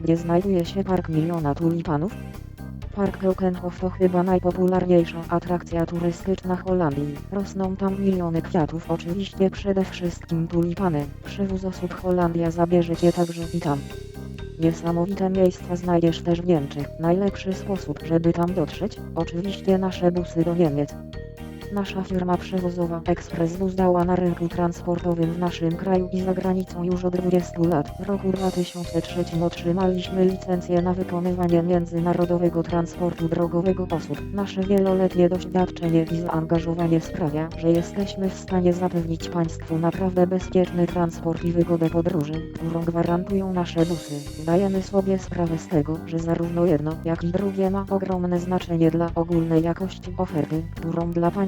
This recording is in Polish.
gdzie znajduje się Park Miliona Tulipanów. Park Keukenhof to chyba najpopularniejsza atrakcja turystyczna Holandii. Rosną tam miliony kwiatów, oczywiście przede wszystkim tulipany. Przywóz osób Holandia zabierze Cię także i tam. Niesamowite miejsca znajdziesz też w Niemczech. Najlepszy sposób, żeby tam dotrzeć, oczywiście nasze busy do Niemiec. Nasza firma przewozowa Express Bus dała na rynku transportowym w naszym kraju i za granicą już od 20 lat. W roku 2003 otrzymaliśmy licencję na wykonywanie międzynarodowego transportu drogowego osób. Nasze wieloletnie doświadczenie i zaangażowanie sprawia, że jesteśmy w stanie zapewnić Państwu naprawdę bezpieczny transport i wygodę podróży, którą gwarantują nasze busy. Zdajemy sobie sprawę z tego, że zarówno jedno, jak i drugie ma ogromne znaczenie dla ogólnej jakości oferty, którą dla